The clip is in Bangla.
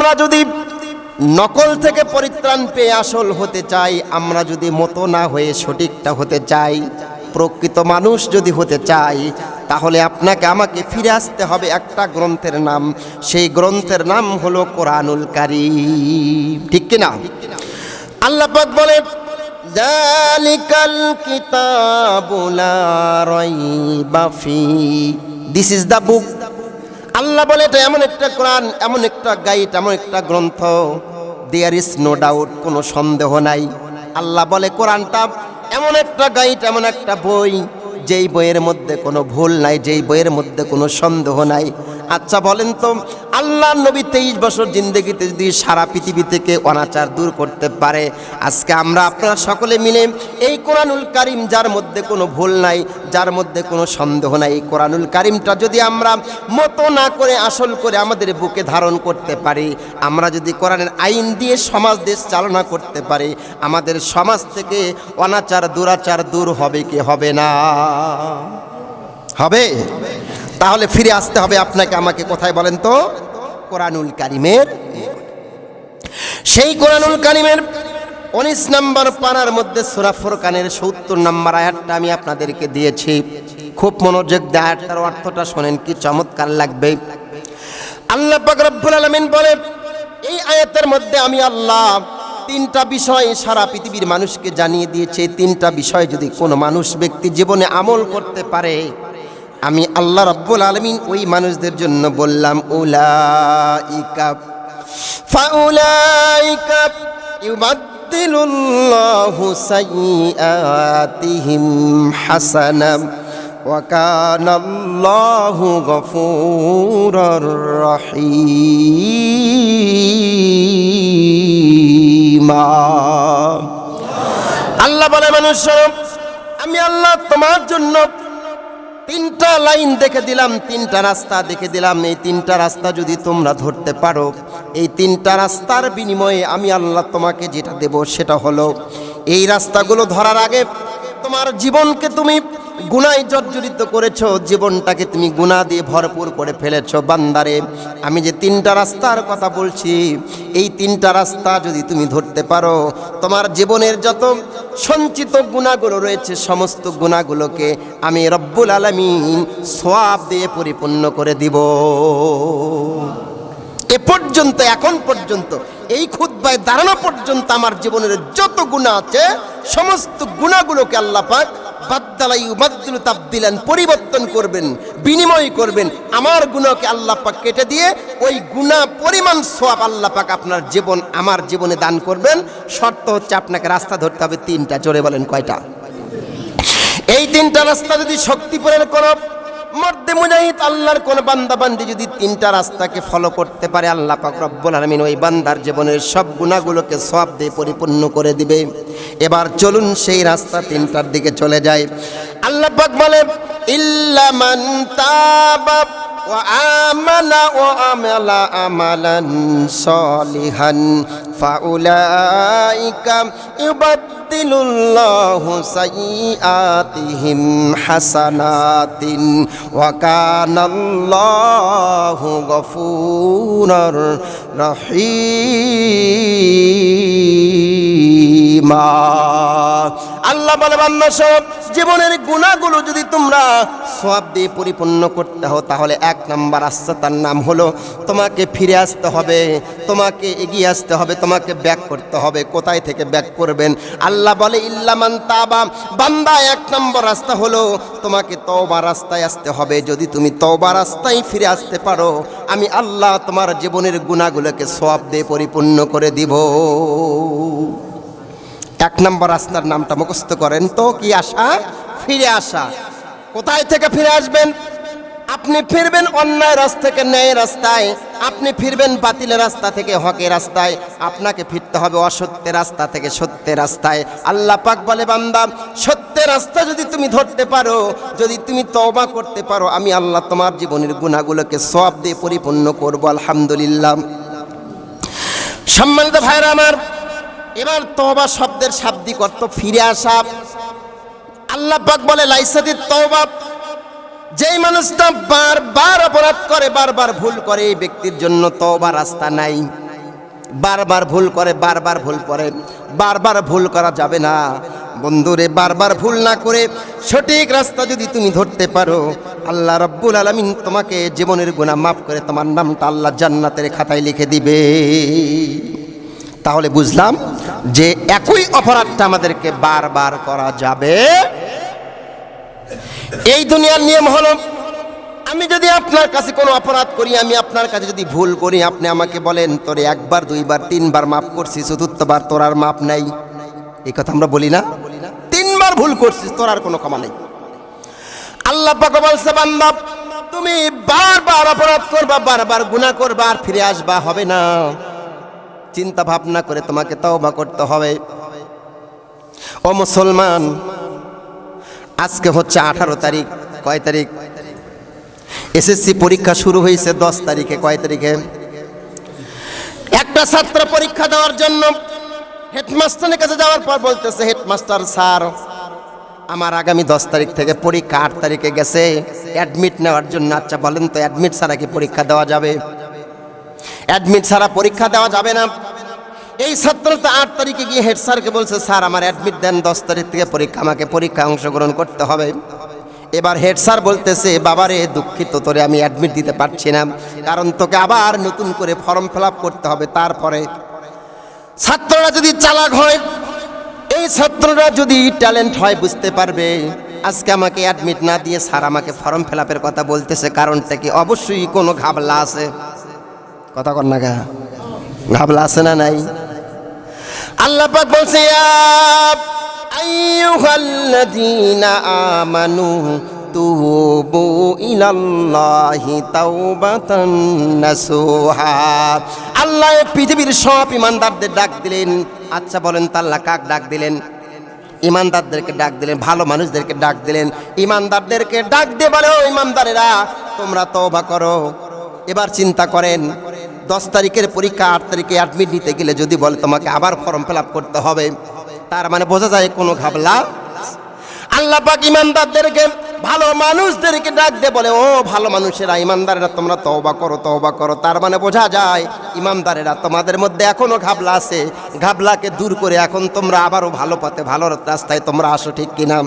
আমরা যদি নকল থেকে পরিত্রাণ পেয়ে আসল হতে চাই, আমরা যদি মতো না হয়ে সঠিকটা হতে চাই, প্রকৃত মানুষ যদি হতে চাই, তাহলে আপনাকে আমাকে ফিরে আসতে হবে একটা গ্রন্থের নাম। সেই গ্রন্থের নাম হলো কোরআনুল কারি ঠিক কিনা? আল্লাহ বলে this is the book Allah বলে, এটা এমন একটা কোরআন, এমন একটা গাইড, এমন একটা গ্রন্থ। দেয়ার ইজ নো ডাউট কোনো সন্দেহ নাই। আল্লাহ বলে, কোরআনটা এমন একটা গাইড, এমন একটা বই, যেই বইয়ের মধ্যে কোনো ভুল নাই, যেই বইয়ের মধ্যে কোনো সন্দেহ নাই। আচ্ছা বলেন তো আল্লাহ নবী তেইশ বছর জিন্দগিতে যদি সারা পৃথিবী থেকে অনাচার দূর করতে পারে, আজকে আমরা আপনারা সকলে মিলে এই কোরআনুল কারিম যার মধ্যে কোনো ভুল নাই, যার মধ্যে কোনো সন্দেহ নাই, এই কোরআনুল কারিমটা যদি আমরা মতো না করে, আসল করে আমাদের বুকে ধারণ করতে পারি, আমরা যদি কোরআনের আইন দিয়ে সমাজ, দেশ চালনা করতে পারি, আমাদের সমাজ থেকে অনাচার, দুরাচার দূর হবে কি হবে না? হবে? তাহলে ফিরে আসতে হবে আপনাকে আমাকে কোথায় বলেন তো? কোরআনুল কারিমের সেই কোরআনুল কারিমের উনিশ নম্বর পাড়ার মধ্যে সুরা কানের সত্তর নম্বর আয়াতটা আমি আপনাদেরকে দিয়েছি। খুব মনোযোগ দিয়ে আয়াতটার অর্থটা শোনেন, কি চমৎকার লাগবে। আল্লাহ রব্বুল আলামিন বলে এই আয়াতের মধ্যে আমি আল্লাহ তিনটা বিষয় সারা পৃথিবীর মানুষকে জানিয়ে দিয়েছে। তিনটা বিষয় যদি কোনো মানুষ ব্যক্তি জীবনে আমল করতে পারে আমি আল্লাহ রব্বুল আলমিন ওই মানুষদের জন্য বললাম উলাইকা ফাউলাইকা ইউবাদদিলুল্লাহু সাইয়্যাতিহিম হাসানা وكان الله غفورا رحيما আল্লাহ বলে মানুষ শোনো, আমি আল্লাহ তোমার জন্য তিনটা লাইন দেখে দিলাম, তিনটা রাস্তা দেখে দিলাম, এই তিনটা রাস্তা যদি তোমরা ধরতে পারো, এই তিনটা রাস্তার বিনিময়ে আমি আল্লাহ তোমাকে যেটা দেব সেটা হলো, এই রাস্তাগুলো ধরার আগে তোমার জীবনকে তুমি গুনায় জর্জরিত করেছ, জীবনটাকে তুমি গুণা দিয়ে ভরপুর করে ফেলেছো, বান্দারে। আমি যে তিনটা রাস্তার কথা বলছি, এই তিনটা রাস্তা যদি তুমি ধরতে পারো, তোমার জীবনের যত সঞ্চিত গুণাগুলো রয়েছে, সমস্ত গুণাগুলোকে আমি রব্বুল আলমিন সোয়াব দিয়ে পরিপূর্ণ করে দিব। এ পর্যন্ত, এখন পর্যন্ত, এই খুদ্বায় দাঁড়ানো পর্যন্ত আমার জীবনের যত গুণা আছে, সমস্ত গুণাগুলোকে আল্লাহ পরিবর্তন করবেন, বিনিময় করবেন। আমার গুণকে আল্লাহ পাক কেটে দিয়ে ওই গুণা পরিমাণ সব আল্লাহ পাক আপনার জীবন, আমার জীবনে দান করবেন। শর্ত হচ্ছে আপনাকে রাস্তা ধরতে হবে তিনটা, জোরে বলেন কয়টা? এই তিনটা রাস্তা যদি শক্তি প্রয়োগ করো মর্দে মুজাহিদ আল্লাহর কোন বান্দা বান্দি যদি তিনটা রাস্তাকে ফলো করতে পারে আল্লাহ পাক রব্বুল আলামিন ওই বান্দার জীবনের সব গুণাগুলোকে সব দিয়ে পরিপূর্ণ করে দিবে এবার চলুন সেই রাস্তা তিনটার দিকে চলে যায় আল্লাহ পাক বলে ইল্লা মান তাবা وآمن وعمل عملا صالحا فأولئك يبدل বদলুল্লাহু সাইয়াতিহিম হাসানাতিন ওয়া কানাল্লাহু গফুরার রহিমা আল্লাহ বলে বান্দা সব জীবনের গুণাগুলো যদি তোমরা সব দিয়ে পরিপূর্ণ করতে হো তাহলে এক নাম্বার রাস্তা তার নাম হলো তোমাকে ফিরে আসতে হবে, তোমাকে এগিয়ে আসতে হবে, তোমাকে ব্যাক করতে হবে। কোথায় থেকে ব্যাক করবেন? আল্লাহ বলে ইল্লামান তাবা। বান্দা এক নম্বর রাস্তা হলো তোমাকে তওবা রাস্তায় আসতে হবে। যদি তুমি তওবা রাস্তায় ফিরে আসতে পারো, আমি আল্লাহ তোমার জীবনের গুণাগুলোকে সব দিয়ে পরিপূর্ণ করে দিব। এক নম্বর রাস্তার নামটা মুখস্থ করেন। তো কি আসা ফিরে আসা। কোথায় থেকে ফিরে আসবেন? আপনি ফিরবেন অন্যায় রাস্তা থেকে, ন্যায় রাস্তায়। আপনি ফিরবেন বাতিলের রাস্তা থেকে, হকের রাস্তায়। আপনাকে ফিরতে হবে অসত্যের রাস্তা থেকে, সত্যের রাস্তায়। আল্লাহ পাক বলে, বান্দা, সত্যের রাস্তা যদি তুমি ধরতে পারো, যদি তুমি তওবা করতে পারো, আমি আল্লাহ তোমার জীবনের গুণাগুলোকে সব দিয়ে পরিপূর্ণ করব, আলহামদুলিল্লাহ। সম্মানিত ভাইরা আমার, এবার তওবা শব্দের শাব্দিক অর্থ ফিরে আসা। আল্লাহ পাক বলে লাইসাদি তওবা। যেই মানুষটা বারবার অপরাধ করে, বারবার ভুল করে, এই ব্যক্তির জন্য তওবা রাস্তা নাই। বারবার ভুল করে, বারবার ভুল করে, বারবার ভুল করা যাবে না। বন্ধুরে, বারবার ভুল না করে সঠিক রাস্তা যদি তুমি ধরতে পারো, আল্লাহ রব্বুল আলমিন তোমাকে জীবনের গুণা মাফ করে তোমার নামটা আল্লাহ জান্নাতের খাতায় লিখে দিবে। তাহলে বুঝলাম যে একই অপরাধটা আমাদেরকে বারবার করা যাবে। এই দুনিয়ার নিয়ম হলো, আমি যদি আপনার কাছে কোনো অপরাধ করি, আমি আপনার কাছে যদি ভুল করি, আপনি আমাকে বলেন, তোরে একবার, দুইবার, তিনবার মাফ করছি, চতুর্থবার তোর আর মাপ নাই। এই কথা আমরা বলি না। তিনবার ভুল করছিস তোর আর কোনো ক্ষমা নেই। আল্লাহ বলছে, বান্দা, তুমি বারবার অপরাধ করবা, বারবার গুনাহ করবা, আর ফিরে আসবা, হবে না। চিন্তা ভাবনা করে তোমাকে তওবা করতে হবে। ও মুসলমান, আজকে হচ্ছে আঠারো তারিখ, কয় তারিখ? এসএসসি পরীক্ষা শুরু হয়েছে দশ তারিখে, কয় তারিখে? একটা ছাত্র পরীক্ষা দেওয়ার জন্য হেডমাস্টারের কাছে যাওয়ার পর বলতেছে, হেডমাস্টার স্যার, আমার আগামী দশ তারিখ থেকে পরীক্ষা আট তারিখে গেছে। অ্যাডমিট নেওয়ার জন্য আচ্ছা বলেন তো, অ্যাডমিট ছাড়া কি পরীক্ষা দেওয়া যাবে? অ্যাডমিট ছাড়া পরীক্ষা দেওয়া যাবে না। এই ছাত্র তো আট তারিখে গিয়ে হেড স্যারকে বলছে, স্যার, আমার অ্যাডমিট দেন, দশ তারিখ থেকে পরীক্ষা, আমাকে পরীক্ষা অংশগ্রহণ করতে হবে। এবার হেড স্যার বলতেছে, বাবারে, দুঃখিত, তোরে আমি অ্যাডমিট দিতে পারছি না, কারণ তোকে আবার নতুন করে ফর্ম ফিল করতে হবে তারপরে। ছাত্ররা যদি চালাক হয়, এই ছাত্ররা যদি ট্যালেন্ট হয়, বুঝতে পারবে, আজকে আমাকে অ্যাডমিট না দিয়ে স্যার আমাকে ফর্ম ফিল কথা বলতেছে, কারণটা কি অবশ্যই কোনো ঘাবলা আছে? কথা কর না গা। ঘাবলা আছে না নাই? আল্লাহ পাক বলছে, ইয়া আইয়ুহাল্লাযীনা আমানু তুবু ইলাল্লাহি তাওবাতান নাসুহা। আল্লাহ পৃথিবীর সব ইমানদারদের ডাক দিলেন। আচ্ছা বলেন, তো আল্লাহ কাক ডাক দিলেন? ইমানদারদেরকে ডাক দিলেন, ভালো মানুষদেরকে ডাক দিলেন। ইমানদারদেরকে ডাক দিয়ে বলে ইমানদারেরা, তোমরা তওবা করো। এবার চিন্তা করেন দশ তারিখের পরীক্ষা, আট তারিখে অ্যাডমিট নিতে গেলে যদি বলে তোমাকে আবার ফর্ম ফিল করতে হবে, তার মানে বোঝা যায় কোনো ঘাবলা আল্লাহ পাক ইমানদারদেরকে, ভালো মানুষদেরকে ডাক দিয়ে বলে, ও ভালো মানুষেরা, ইমানদারেরা, তোমরা তওবা করো তওবা করো। তার মানে বোঝা যায় ইমানদারেরা, তোমাদের মধ্যে এখনও ঘাবলা আছে। ঘাবলাকে দূর করে এখন তোমরা আবারও ভালো পথে, ভালো রাস্তায় তোমরা আসো ঠিক কিনা।